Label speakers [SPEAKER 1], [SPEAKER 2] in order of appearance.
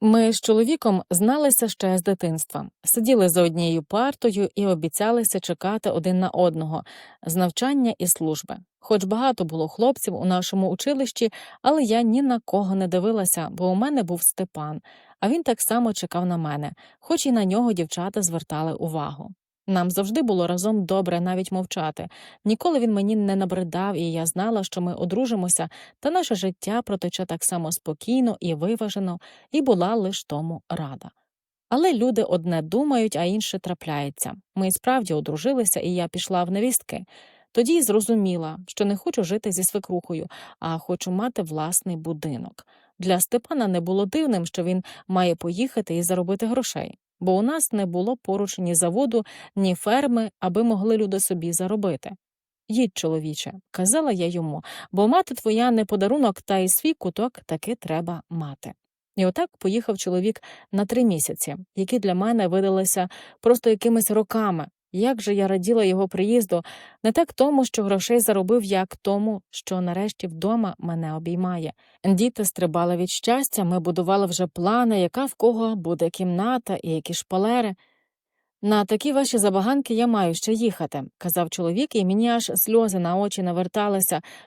[SPEAKER 1] Ми з чоловіком зналися ще з дитинства, сиділи за однією партою і обіцялися чекати один на одного з навчання і служби. Хоч багато було хлопців у нашому училищі, але я ні на кого не дивилася, бо у мене був Степан, а він так само чекав на мене, хоч і на нього дівчата звертали увагу. Нам завжди було разом добре навіть мовчати. Ніколи він мені не набридав, і я знала, що ми одружимося, та наше життя протече так само спокійно і виважено, і була лиш тому рада. Але люди одне думають, а інше трапляється. Ми справді одружилися, і я пішла в невістки. Тоді зрозуміла, що не хочу жити зі свекрухою, а хочу мати власний будинок. Для Степана не було дивним, що він має поїхати і заробити грошей, бо у нас не було поруч ні заводу, ні ферми, аби могли люди собі заробити. Їдь, чоловіче, казала я йому, бо мати твоя не подарунок, та й свій куток таки треба мати. І отак поїхав чоловік на три місяці, які для мене видалися просто якимись роками. Як же я раділа його приїзду, не так тому, що грошей заробив, як тому, що нарешті вдома мене обіймає. Діти стрибали від щастя, ми будували вже плани, яка в кого буде кімната і які шпалери. На такі ваші забаганки я маю ще їхати, казав чоловік, і мені аж сльози на очі наверталися,